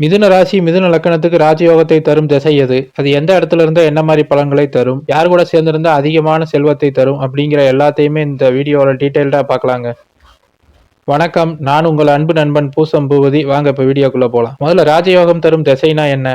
மிதுன ராசி மிதுன லக்கணத்துக்கு ராஜயோகத்தை தரும் திசை எது? அது எந்த இடத்துல இருந்தால் என்ன மாதிரி பலன்களை தரும்? யார் கூட சேர்ந்திருந்தா அதிகமான செல்வத்தை தரும்? அப்படிங்கிற எல்லாத்தையுமே இந்த வீடியோவில் டீட்டெயில்டாக பார்க்கலாங்க வணக்கம். நான் உங்கள் அன்பு நண்பன் பூசம் பூபதி. வாங்க இப்போ வீடியோக்குள்ளே போகலாம் முதல்ல ராஜயோகம் தரும் திசைனா என்ன?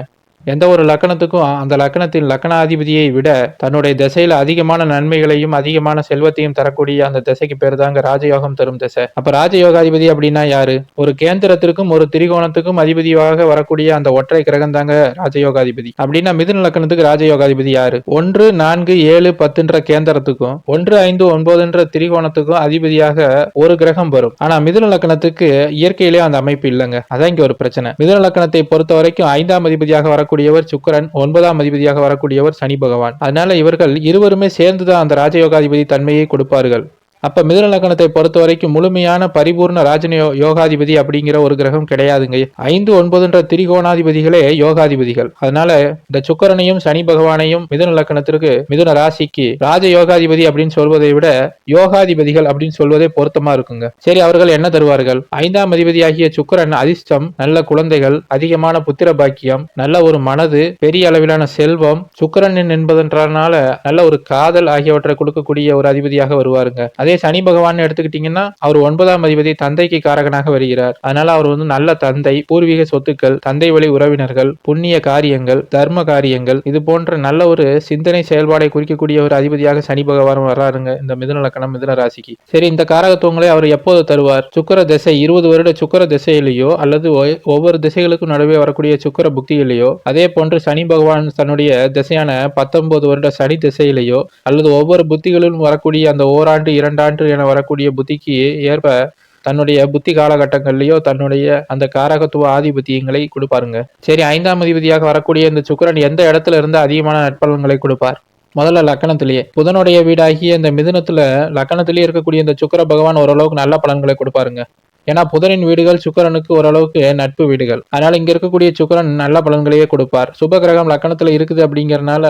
எந்த ஒரு லக்கணத்துக்கும் அந்த லக்கணத்தின் லக்கணாதிபதியை விட தன்னுடைய திசையில அதிகமான நன்மைகளையும் அதிகமான செல்வத்தையும் தரக்கூடிய அந்த திசைக்கு பேர் தாங்க ராஜயோகம் தரும் திசை. அப்ப ராஜயோகாதிபதி அப்படின்னா யாரு? ஒரு கேந்திரத்திற்கும் ஒரு திரிகோணத்துக்கும் அதிபதியாக வரக்கூடிய அந்த ஒற்றை கிரகம் தாங்க ராஜயோகாதிபதி. அப்படின்னா மிதுன லக்கணத்துக்கு ராஜயோகாதிபதி யாரு? ஒன்று நான்கு ஏழு பத்துன்ற கேந்திரத்துக்கும் ஒன்று ஐந்து ஒன்பதுன்ற திரிகோணத்துக்கும் அதிபதியாக ஒரு கிரகம் வரும். ஆனா மிதுன லக்கணத்துக்கு இயற்கையிலே அந்த அமைப்பு இல்லைங்க. அதான் இங்க ஒரு பிரச்சனை. மிதுன லக்கணத்தை பொறுத்த வரைக்கும் ஐந்தாம் அதிபதியாக வரக்கூடிய வரக்கூடியவர் சுக்கரன் ஒன்பதாம் அதிபதியாக வரக்கூடியவர் சனி பகவான். அதனால இவர்கள் இருவருமே சேர்ந்துதான் அந்த ராஜயோகாதிபதி தன்மையை கொடுப்பார்கள். அப்ப மிதுன லக்னத்தை பொறுத்த வரைக்கும் முழுமையான பரிபூர்ண ராஜன யோகாதிபதி அப்படிங்கிற ஒரு கிரகம் கிடையாதுங்க. ஐந்து ஒன்பதுன்ற திரிகோணாதிபதிகளே யோகாதிபதிகள். அதனால இந்த சுக்கிரனையும் சனி பகவானையும் மிதுன லக்கணத்திற்கு மிதுன ராசிக்கு ராஜ யோகாதிபதி அப்படின்னு சொல்வதை விட யோகாதிபதிகள் அப்படின்னு சொல்வதே பொருத்தமா இருக்குங்க. சரி அவர்கள் என்ன தருவார்கள்? ஐந்தாம் அதிபதியாகிய சுக்கிரன் அதிர்ஷ்டம் நல்ல குழந்தைகள் அதிகமான புத்திர பாக்கியம் நல்ல ஒரு மனது பெரிய அளவிலான செல்வம். சுக்கரன் என்பதனால நல்ல ஒரு காதல் ஆகியவற்றை கொடுக்கக்கூடிய ஒரு அதிபதியாக வருவாருங்க. அதே சனி பகவான் எடுத்துக்கிட்டீங்கன்னா அவர் ஒன்பதாம் அதிபதி தந்தைக்கு காரகனாக வருகிறார். அதனால அவர் வந்து நல்ல தந்தை பூர்வீக சொத்துக்கள் தந்தை வழி உறவினர்கள் புண்ணிய காரியங்கள் தர்ம காரியங்கள் இது போன்ற நல்ல ஒரு சிந்தனை செயல்பாடை குறிக்கக்கூடிய ஒரு அதிபதியாக சனி பகவான் வர்றாருங்க இந்த மிதுன லக்கணம் மிதுன ராசிக்கு. சரி இந்த காரகத்துவங்களை அவர் எப்போது தருவார்? சுக்கிர திசை இருபது வருட சுக்கிர திசையிலேயோ அல்லது ஒவ்வொரு திசைகளுக்கும் நடுவே வரக்கூடிய சுக்கிர புக்தியிலேயோ அதே போன்று சனி பகவான் தன்னுடைய திசையான பத்தொன்பது வருட சனி திசையிலேயோ அல்லது ஒவ்வொரு புத்திகளிலும் வரக்கூடிய அந்த ஓராண்டு இரண்டு இரண்டாண்டு என வரக்கூடிய புத்திக்கு ஏற்ப தன்னுடைய புத்தி காலகட்டங்கள்லயோ தன்னுடைய அந்த காரகத்துவ ஆதிபத்தியங்களை கொடுப்பாருங்க. சரி ஐந்தாம் அதிபதியாக வரக்கூடிய இந்த சுக்கிரன் எந்த இடத்துல இருந்து அதிகமான நட்பலன்களை கொடுப்பார்? முதல்ல லக்கணத்திலேயே. புதனுடைய வீடாகிய இந்த மிதுனத்துல லக்கணத்திலேயே இருக்கக்கூடிய இந்த சுக்கர பகவான் ஓரளவுக்கு நல்ல பலன்களை கொடுப்பாருங்க. ஏன்னா புதனின் வீடுகள் சுக்கரனுக்கு ஓரளவுக்கு நட்பு வீடுகள். அதனால இங்க இருக்கக்கூடிய சுக்கரன் நல்ல பலன்களையே கொடுப்பார். சுப கிரகம் லக்கணத்துல இருக்குது அப்படிங்கறனால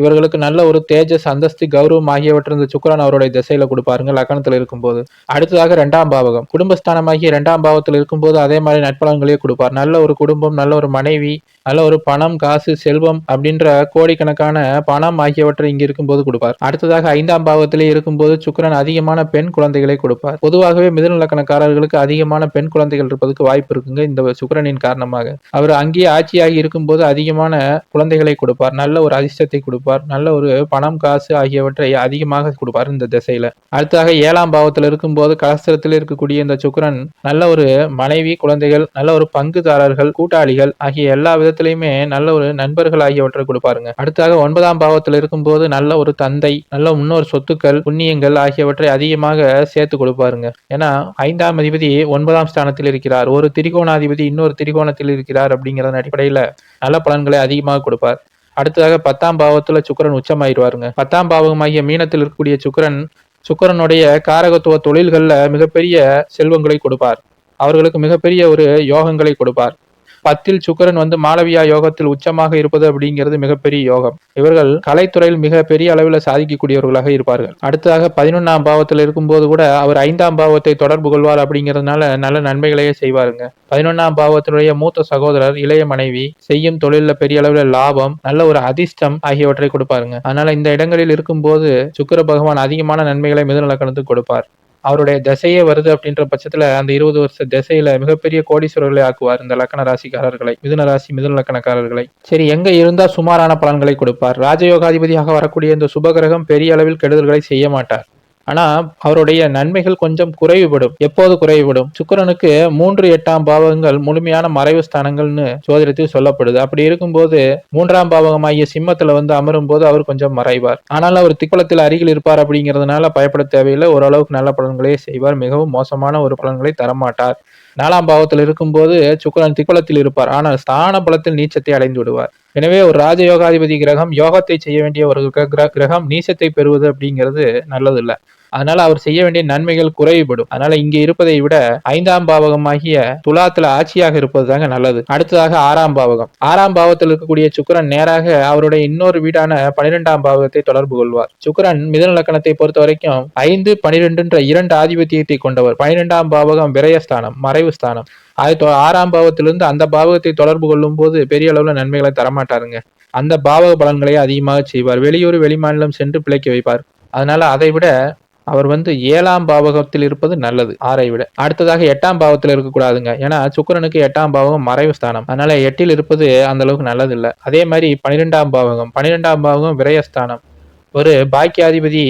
இவர்களுக்கு நல்ல ஒரு தேஜஸ் அந்தஸ்து கௌரவம் ஆகியவற்றை இந்த சுக்கிரன் அவருடைய திசையில கொடுப்பாருங்க லக்கணத்துல இருக்கும்போது. அடுத்ததாக இரண்டாம் பாவகம். குடும்பஸ்தானமாகிய இரண்டாம் பாவத்தில் இருக்கும்போது அதே மாதிரி நட்பலன்களையே கொடுப்பார். நல்ல ஒரு குடும்பம் நல்ல ஒரு மனைவி நல்ல ஒரு பணம் காசு செல்வம் அப்படின்ற கோடிக்கணக்கான பணம் ஆகியவற்றை இங்க இருக்கும்போது கொடுப்பார். அடுத்ததாக ஐந்தாம் பாவத்திலே இருக்கும்போது சுக்கிரன் அதிகமான பெண் குழந்தைகளை கொடுப்பார். பொதுவாகவே மிதுன லக்கணக்காரர்களுக்கு அதிகமான பெண் குழந்தைகள் இருப்பதற்கு வாய்ப்பு இருக்குங்க இந்த சுக்கரனின் காரணமாக. அவர் அங்கேயே ஆட்சியாகி இருக்கும்போது அதிகமான குழந்தைகளை கொடுப்பார். நல்ல ஒரு அதிர்ஷ்டத்தை கொடுப்பார். நல்ல ஒரு பணம் காசு ஆகியவற்றை அதிகமாக கொடுப்பார் இந்த திசையில. அடுத்ததாக ஏழாம் பாவத்தில் இருக்கும்போது கலஸ்திரத்தில் இருக்கக்கூடிய இந்த சுக்கரன் நல்ல ஒரு மனைவி குழந்தைகள் நல்ல ஒரு பங்குதாரர்கள் கூட்டாளிகள் ஆகிய எல்லா விதத்திலையுமே நல்ல ஒரு நண்பர்கள் ஆகியவற்றை கொடுப்பாருங்க. அடுத்தாக ஒன்பதாம் பாவத்தில் இருக்கும்போது நல்ல ஒரு தந்தை நல்ல முன்னோர் சொத்துக்கள் புண்ணியங்கள் ஆகியவற்றை அதிகமாக சேர்த்து கொடுப்பாருங்க. ஏன்னா ஐந்தாம் அதிபதி ஒன்பதாம் ஸ்தானத்தில் இருக்கிறார். ஒரு திரிகோணாதிபதி இன்னொரு திரிகோணத்தில் இருக்கிறார் அப்படிங்கிறத அடிப்படையில நல்ல பலன்களை அதிகமாக கொடுப்பார். அடுத்ததாக பத்தாம் பாவத்துல சுக்கரன் உச்சமாயிருவாருங்க பத்தாம் பாவமாகிய மீனத்தில் இருக்கக்கூடிய சுக்கரன் சுக்கரனுடைய காரகத்துவ தொழில்கள்ல மிகப்பெரிய செல்வங்களை கொடுப்பார். அவர்களுக்கு மிகப்பெரிய ஒரு யோகங்களை கொடுப்பார். பத்தில் சுக்கரன் வந்து மாளவியா யோகத்தில் உச்சமாக இருப்பது அப்படிங்கிறது மிகப்பெரிய யோகம். இவர்கள் கலைத்துறையில் மிக பெரிய அளவில் சாதிக்கக்கூடியவர்களாக இருப்பார்கள். அடுத்ததாக பதினொன்னாம் பாவத்தில் இருக்கும்போது கூட அவர் ஐந்தாம் பாவத்தை தொடர்பு கொள்வார் அப்படிங்கிறதுனால நல்ல நன்மைகளையே செய்வாருங்க. பதினொன்னாம் பாவத்தினுடைய மூத்த சகோதரர் இளைய மனைவி செய்யும் தொழிலில் பெரிய அளவில் லாபம் நல்ல ஒரு அதிர்ஷ்டம் ஆகியவற்றை கொடுப்பாருங்க. அதனால இந்த இடங்களில் இருக்கும்போது சுக்கிர பகவான் அதிகமான நன்மைகளை மிதுநலக்கணத்துக்கு கொடுப்பார். அவருடைய திசையே வருது அப்படின்ற பட்சத்துல அந்த இருபது வருஷ திசையில மிகப்பெரிய கோடீஸ்வரர்களை ஆக்குவார் இந்த லக்கண ராசிக்காரர்களை மிதுன ராசி மிதுன லக்கணக்காரர்களை. சரி எங்க இருந்தா சுமாரான பலன்களை கொடுப்பார்? ராஜயோகாதிபதியாக வரக்கூடிய இந்த சுபகிரகம் பெரிய அளவில் கெடுதல்களை செய்ய மாட்டார். ஆனா அவருடைய நன்மைகள் கொஞ்சம் குறைவுபடும். எப்போது குறைவுபடும்? சுக்கரனுக்கு மூன்று எட்டாம் பாவங்கள் முழுமையான மறைவு ஸ்தானங்கள்னு ஜோதிடத்தில் சொல்லப்படுது. அப்படி இருக்கும்போது மூன்றாம் பாவகமாகிய சிம்மத்துல வந்து அமரும் போது அவர் கொஞ்சம் மறைவார். ஆனால் அவர் திக்குளத்தில் அருகில் இருப்பார் அப்படிங்கிறதுனால பயப்பட தேவையில்லை. ஓரளவுக்கு நல்ல பலன்களே செய்வார். மிகவும் மோசமான ஒரு பலன்களை தரமாட்டார். நாலாம் பாவத்தில் இருக்கும்போது சுக்கரன் திக்குளத்தில் இருப்பார். ஆனால் ஸ்தான பலத்தில் நீச்சத்தை அடைந்து விடுவார். எனவே ஒரு ராஜயோகாதிபதி கிரகம் யோகத்தை செய்ய வேண்டிய ஒரு கிர- கிர- கிரகம் நீச்சத்தை பெறுவது அப்படிங்கிறது நல்லதில்லை. அதனால அவர் செய்ய வேண்டிய நன்மைகள் குறைவுபடும். அதனால இங்க இருப்பதை விட ஐந்தாம் பாவகமாகிய துலாத்துல ஆட்சியாக இருப்பது தாங்க நல்லது. அடுத்ததாக ஆறாம் பாவகம். ஆறாம் பாவத்தில் இருக்கக்கூடிய சுக்கரன் நேராக அவருடைய இன்னொரு வீடான பனிரெண்டாம் பாவகத்தை தொடர்பு கொள்வார். சுக்கிரன் மிதன லக்கணத்தை பொறுத்த வரைக்கும் ஐந்து பனிரெண்டுன்ற இரண்டு ஆதிபத்தியத்தை கொண்டவர். பனிரெண்டாம் பாவகம் விரயஸ்தானம் மறைவு ஸ்தானம். அது ஆறாம் பாவத்திலிருந்து அந்த பாவகத்தை தொடர்பு கொள்ளும் போது பெரிய அளவுல நன்மைகளை தரமாட்டாருங்க. அந்த பாவக பலன்களை அதிகமாக செய்வார். வெளியூர் வெளிமாநிலம் சென்று பிழைக்க வைப்பார். அதனால அதை விட அவர் வந்து ஏழாம் பாவகத்தில் இருப்பது நல்லது ஆறை விட. அடுத்ததாக எட்டாம் பாவத்தில் இருக்கக்கூடாதுங்க. ஏன்னா சுக்கிரனுக்கு எட்டாம் பாவகம் மறைவு ஸ்தானம். அதனால எட்டில் இருப்பது அந்த அளவுக்கு நல்லது இல்லை அதே மாதிரி பன்னிரெண்டாம் பாவகம். பன்னிரெண்டாம் பாவகம் விரயஸ்தானம். ஒரு பாக்கியாதிபதி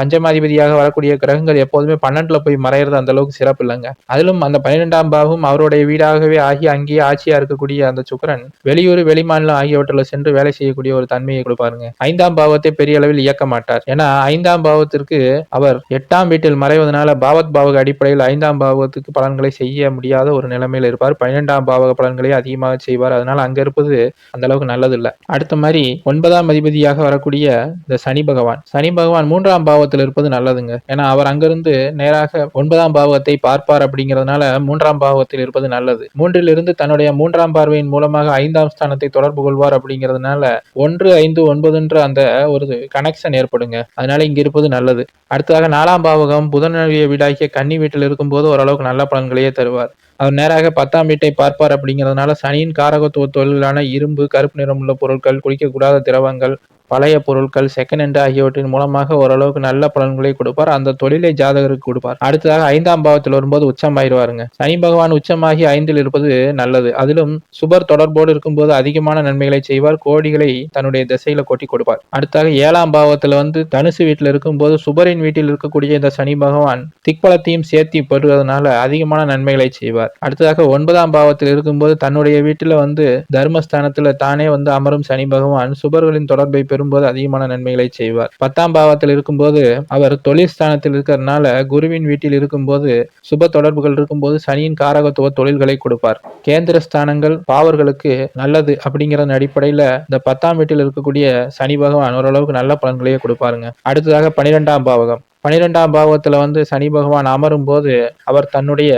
பஞ்சமாதிபதியாக வரக்கூடிய கிரகங்கள் எப்போதுமே பன்னெண்டுல போய் மறையிறது அந்த அளவுக்கு சிறப்பு இல்லைங்க. அதிலும் அந்த பன்னிரெண்டாம் பாவம் அவருடைய வீடாகவே ஆகி அங்கேயே ஆட்சியா இருக்கக்கூடிய அந்த சுக்கிரன் வெளியூர் வெளிமாநிலம் ஆகியவற்றில் சென்று வேலை செய்யக்கூடிய ஒரு தன்மையை கொடுப்பாருங்க. ஐந்தாம் பாவத்தை பெரிய அளவில் இயக்க மாட்டார். ஏன்னா ஐந்தாம் பாவத்திற்கு அவர் எட்டாம் வீட்டில் மறைவதனால பாவத் பாவக அடிப்படையில் ஐந்தாம் பாவத்துக்கு பலன்களை செய்ய முடியாத ஒரு நிலைமையில் இருப்பார். பன்னிரெண்டாம் பாவக பலன்களை அதிகமாக செய்வார். அதனால அங்க இருப்பது அந்த அளவுக்கு நல்லது இல்லை அடுத்த மாதிரி ஒன்பதாம் அதிபதியாக வரக்கூடிய இந்த சனி பகவான். சனி பகவான் மூன்றாம் பாவத்தில் இருப்பது நல்லதுங்க. ஏன்னா அவர் அங்கிருந்து நேராக ஒன்பதாம் பாவத்தை பார்ப்பார் அப்படிங்கிறதுனால மூன்றாம் பாவத்தில் இருப்பது நல்லது. மூன்றில் இருந்து தன்னுடைய மூன்றாம் பார்வையின் மூலமாக ஐந்தாம் ஸ்தானத்தை தொடர்பு கொள்வார் அப்படிங்கிறதுனால ஒன்று ஐந்து ஒன்பதுன்ற அந்த ஒரு கனெக்ஷன் ஏற்படுங்க. அதனால இங்க இருப்பது நல்லது. அடுத்ததாக நாலாம் பாவகம் புதனுடைய வீடாகிய கன்னி வீட்டில் இருக்கும்போது ஓரளவுக்கு நல்ல பலன்களையே தருவார். அவர் நேராக பத்தாம் வீட்டை பார்ப்பார் அப்படிங்கிறதுனால சனியின் காரகத்துவ தொழிலான இரும்பு கருப்பு நிறமுள்ள பொருட்கள் குடிக்கக்கூடாத திரவங்கள் பழைய பொருட்கள் செகண்ட் ஹேண்ட் ஆகியவற்றின் மூலமாக ஓரளவுக்கு நல்ல பலன்களை கொடுப்பார். அந்த தொழிலை ஜாதகருக்கு கொடுப்பார். அடுத்ததாக ஐந்தாம் பாவத்தில் வரும்போது உச்சம் ஆயிடுவாருங்க. சனி பகவான் உச்சமாகி ஐந்தில் இருப்பது நல்லது. அதிலும் சுபர் தொடர்போடு இருக்கும்போது அதிகமான நன்மைகளை செய்வார். கோடிகளை தன்னுடைய திசையில கொட்டி கொடுப்பார். அடுத்தாக ஏழாம் பாவத்தில் வந்து தனுசு வீட்டில் இருக்கும்போது சுபரின் வீட்டில் இருக்கக்கூடிய இந்த சனி பகவான் திக்பலத்தையும் சேர்த்தி பெறுவதனால அதிகமான நன்மைகளை செய்வார். அடுத்ததாக ஒன்பதாம் பாவத்தில் இருக்கும்போது தன்னுடைய வீட்டில் வந்து தர்மஸ்தானத்தில் தானே வந்து அமரும் சனி பகவான் சுபர்களின் தொடர்பை வரும்போது அதிகமான நன்மைகளை செய்வார். பத்தாம் பாவத்தில் இருக்கும்போது அவர் தொழில் ஸ்தானத்தில் இருக்கிறதுனால குருவின் வீட்டில் இருக்கும்போது சுப தொடர்புகள் இருக்கும்போது சனியின் காரகத்துவ தொழில்களை கொடுப்பார். கேந்திர ஸ்தானங்கள் பாவர்களுக்கு நல்லது அப்படிங்கிற அடிப்படையில இந்த பத்தாம் வீட்டில் இருக்கக்கூடிய சனி பகவான் ஓரளவுக்கு நல்ல பலன்களையே கொடுப்பாருங்க. அடுத்ததாக பனிரெண்டாம் பாவகம். பனிரெண்டாம் பாவத்துல வந்து சனி பகவான் அமரும் போது அவர் தன்னுடைய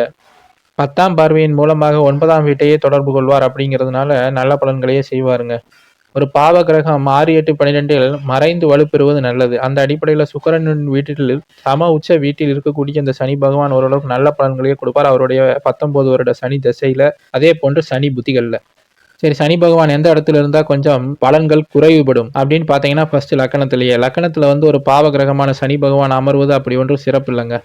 பத்தாம் பார்வையின் மூலமாக ஒன்பதாம் வீட்டையே தொடர்பு கொள்வார் அப்படிங்கிறதுனால நல்ல பலன்களையே செய்வாருங்க. ஒரு பாவ கிரகம் ஆறு எட்டு பன்னிரெண்டில் மறைந்து வலுப்பெறுவது நல்லது. அந்த அடிப்படையில் சுக்கரனின் வீட்டில் சம உச்ச வீட்டில் இருக்கக்கூடிய இந்த சனி பகவான் ஓரளவுக்கு நல்ல பலன்களையே கொடுப்பார். அவருடைய பத்தொன்பது வருட சனி திசையில அதே போன்று சனி புத்திகளில். சரி சனி பகவான் எந்த இடத்துல இருந்தா கொஞ்சம் பலன்கள் குறைவுபடும் அப்படின்னு பாத்தீங்கன்னா ஃபர்ஸ்ட் லக்கணத்திலேயே. லக்கணத்துல வந்து ஒரு பாவ கிரகமான சனி பகவான் அமர்வது அப்படி ஒன்றும் சிறப்பு இல்லைங்க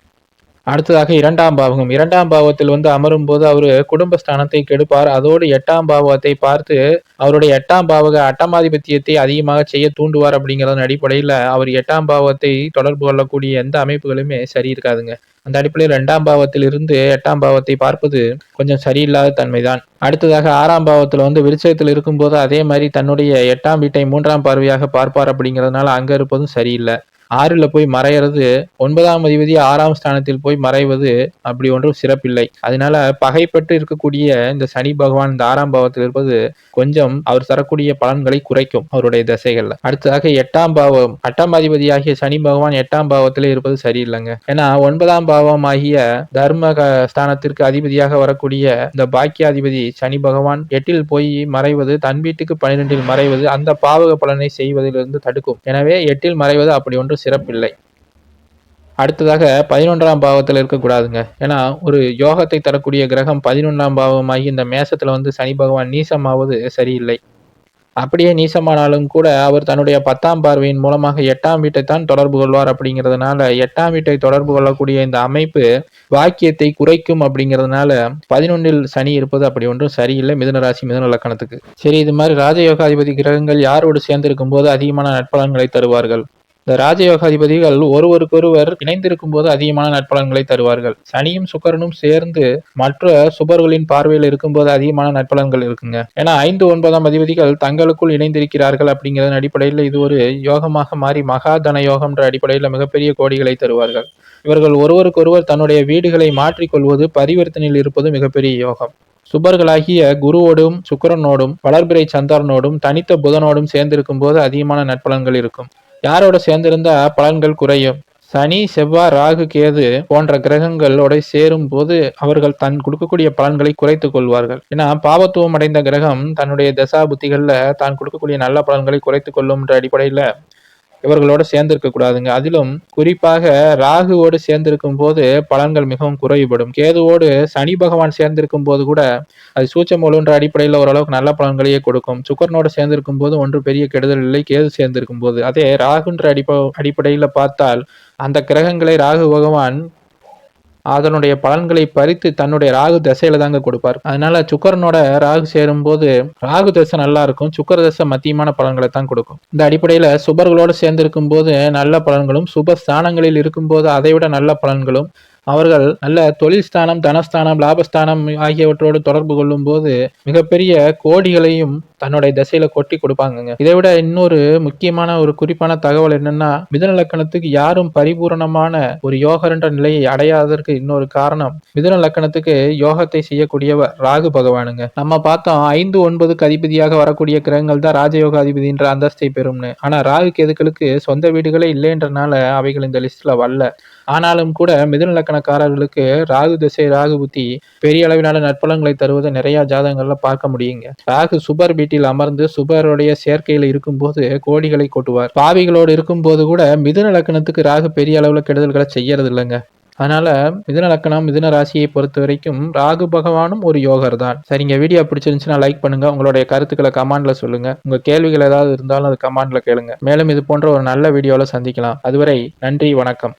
அடுத்ததாக இரண்டாம் பாவகம். இரண்டாம் பாவத்தில் வந்து அமரும் போது அவரு குடும்பஸ்தானத்தை கெடுப்பார். அதோடு எட்டாம் பாவத்தை பார்த்து அவருடைய எட்டாம் பாவக அட்டமாதிபத்தியத்தை அதிகமாக செய்ய தூண்டுவார் அப்படிங்கிறதன் அடிப்படையில் அவர் எட்டாம் பாவத்தை தொடர்பு கொள்ளக்கூடிய எந்த அமைப்புகளுமே சரி இருக்காதுங்க அந்த அடிப்படையில் ரெண்டாம் பாவத்தில் இருந்து எட்டாம் பாவத்தை பார்ப்பது கொஞ்சம் சரியில்லாத தன்மைதான். அடுத்ததாக ஆறாம் பாவத்தில் வந்து விருச்சயத்தில் இருக்கும்போது அதே மாதிரி தன்னுடைய எட்டாம் வீட்டை மூன்றாம் பார்வையாக பார்ப்பார் அப்படிங்கிறதுனால அங்கே இருப்பதும் சரியில்லை. ஆறுல போய் மறையிறது ஒன்பதாம் அதிபதி ஆறாம் ஸ்தானத்தில் போய் மறைவது அப்படி ஒன்றும் சிறப்பில்லை. அதனால பகைப்பட்டு இருக்கக்கூடிய இந்த சனி பகவான் இந்த ஆறாம் பாவத்தில் இருப்பது கொஞ்சம் அவர் தரக்கூடிய பலன்களை குறைக்கும் அவருடைய திசைகள்ல. அடுத்ததாக எட்டாம் பாவம். எட்டாம் அதிபதியாகிய சனி பகவான் எட்டாம் பாவத்தில் இருப்பது சரியில்லைங்க. ஏன்னா ஒன்பதாம் பாவம் ஆகிய தர்ம க- ஸ்தானத்திற்கு அதிபதியாக வரக்கூடிய இந்த பாக்கியாதிபதி சனி பகவான் எட்டில் போய் மறைவது தன் வீட்டுக்கு பன்னிரெண்டில் மறைவது அந்த பாவக பலனை செய்வதிலிருந்து தடுக்கும். எனவே எட்டில் மறைவது அப்படி ஒன்று சிறப்பில்லை. அடுத்ததாக பதினொன்றாம் பாவத்தில் இருக்கக்கூடாதுங்க. ஏன்னா ஒரு யோகத்தை தரக்கூடிய கிரகம் பதினொன்றாம் பாவமாகி இந்த மேசத்தில் வந்து சனி பகவான் நீசமாவது சரியில்லை. அப்படியே நீசமானாலும் கூட அவர் தன்னுடைய பத்தாம் பார்வையின் மூலமாக எட்டாம் வீட்டை தான் தொடர்பு கொள்வார் அப்படிங்கிறதுனால எட்டாம் வீட்டை தொடர்பு கொள்ளக்கூடிய இந்த அமைப்பு வாக்கியத்தை குறைக்கும் அப்படிங்கிறதுனால பதினொன்றில் சனி இருப்பது அப்படி ஒன்றும் சரியில்லை மிதுன ராசி மிதுன லக்கணத்துக்கு. சரி இது மாதிரி ராஜயோகாதிபதி கிரகங்கள் யாரோடு சேர்ந்திருக்கும் போது அதிகமான நட்பலன்களை தருவார்கள்? இந்த ராஜயோகாதிபதிகள் ஒருவருக்கொருவர் இணைந்திருக்கும் போது அதிகமான நட்பலன்களை தருவார்கள். சனியும் சுக்கரனும் சேர்ந்து மற்ற சுபர்களின் பார்வையில் இருக்கும்போது அதிகமான நட்பலன்கள் இருக்குங்க. ஏன்னா ஐந்து ஒன்பதாம் அதிபதிகள் தங்களுக்குள் இணைந்திருக்கிறார்கள் அப்படிங்கிறதன் அடிப்படையில் இது ஒரு யோகமாக மாறி மகாதன யோகம்ன்ற அடிப்படையில் மிகப்பெரிய கோடிகளை தருவார்கள். இவர்கள் ஒருவருக்கொருவர் தன்னுடைய வீடுகளை மாற்றிக்கொள்வது பரிவர்த்தனையில் இருப்பது மிகப்பெரிய யோகம். சுபர்களாகிய குருவோடும் சுக்கரனோடும் வளர்பிறை சந்தாரனோடும் தனித்த புதனோடும் சேர்ந்திருக்கும் போது அதிகமான நட்பலன்கள் இருக்கும். யாரோட சேர்ந்திருந்தா பலன்கள் குறையும்? சனி செவ்வாய் ராகு கேது போன்ற கிரகங்களோட சேரும் போது அவர்கள் தன் கொடுக்கக்கூடிய பலன்களை குறைத்து கொள்வார்கள். ஏன்னா பாவத்துவம் அடைந்த கிரகம் தன்னுடைய தசா புத்திகள்ல தான் கொடுக்கக்கூடிய நல்ல பலன்களை குறைத்துக் கொள்ளும் என்ற அடிப்படையில இவர்களோடு சேர்ந்திருக்க கூடாதுங்க அதிலும் குறிப்பாக ராகுவோடு சேர்ந்திருக்கும் போது பலன்கள் மிகவும் குறைவுபடும். கேதுவோடு சனி பகவான் சேர்ந்திருக்கும் போது கூட அது சூச்சமூலுன்ற அடிப்படையில் ஓரளவுக்கு நல்ல பலன்களையே கொடுக்கும். சுக்கரனோடு சேர்ந்திருக்கும் போது ஒன்று பெரிய கெடுதல் இல்லை. கேது சேர்ந்திருக்கும் போது அதே ராகுன்ற அடிப்ப அடிப்படையில் பார்த்தால் அந்த கிரகங்களை ராகு பகவான் அதனுடைய பலன்களை பறித்து தன்னுடைய ராகு தசையில தாங்க கொடுப்பார். அதனால சுக்கரனோட ராகு சேரும் போது ராகு தசை நல்லா இருக்கும். சுக்கர தசை மத்தியமான பலன்களை தான் கொடுக்கும். இந்த அடிப்படையில சுபர்களோடு சேர்ந்து இருக்கும் போது நல்ல பலன்களும் சுப ஸ்தானங்களில் இருக்கும்போது அதை விட நல்ல பலன்களும் அவர்கள் நல்ல தொழில் ஸ்தானம் தனஸ்தானம் லாபஸ்தானம் ஆகியவற்றோடு தொடர்பு கொள்ளும் போது மிகப்பெரிய கோடிகளையும் தன்னுடைய திசையில கொட்டி கொடுப்பாங்கங்க. இதை விட இன்னொரு முக்கியமான ஒரு குறிப்பான தகவல் என்னன்னா மிதன லக்கணத்துக்கு யாரும் பரிபூரணமான ஒரு யோகர் என்ற நிலையை அடையாததற்கு இன்னொரு காரணம் மிதன லக்கணத்துக்கு யோகத்தை செய்யக்கூடியவர் ராகு பகவானுங்க. நம்ம பார்த்தோம் ஐந்து ஒன்பதுக்கு அதிபதியாக வரக்கூடிய கிரகங்கள் தான் ராஜயோக அதிபதின்ற அந்தஸ்தை பெறும்னு. ஆனா ராகு கேதுக்களுக்கு சொந்த வீடுகளே இல்லைன்றனால அவைகள் இந்த லிஸ்ட்ல வரல. ஆனாலும் கூட மிதுன லக்கணக்காரர்களுக்கு ராகு திசை ராகு புத்தி பெரிய அளவிலான நற்பலன்களை தருவது நிறைய ஜாதகங்கள்ல பார்க்க முடியுங்க. ராகு சுபர் வீட்டில் அமர்ந்து சுபருடைய சேர்க்கையில் இருக்கும்போது கோடிகளை கொட்டுவார். பாவிகளோடு இருக்கும்போது கூட மிதுன லக்கணத்துக்கு ராகு பெரிய அளவில் கெடுதல்களை செய்யறது இல்லைங்க அதனால மிதுன லக்கணம் மிதுன ராசியை பொறுத்த வரைக்கும் ராகு பகவானும் ஒரு யோகர் தான். சரிங்க வீடியோ பிடிச்சிருந்துச்சுன்னா லைக் பண்ணுங்க. உங்களுடைய கருத்துக்களை கமெண்ட்ல சொல்லுங்க. உங்க கேள்விகள் ஏதாவது இருந்தாலும் அது கமெண்ட்ல கேளுங்க. மேலும் இது போன்ற ஒரு நல்ல வீடியோல சந்திக்கலாம். அதுவரை நன்றி வணக்கம்.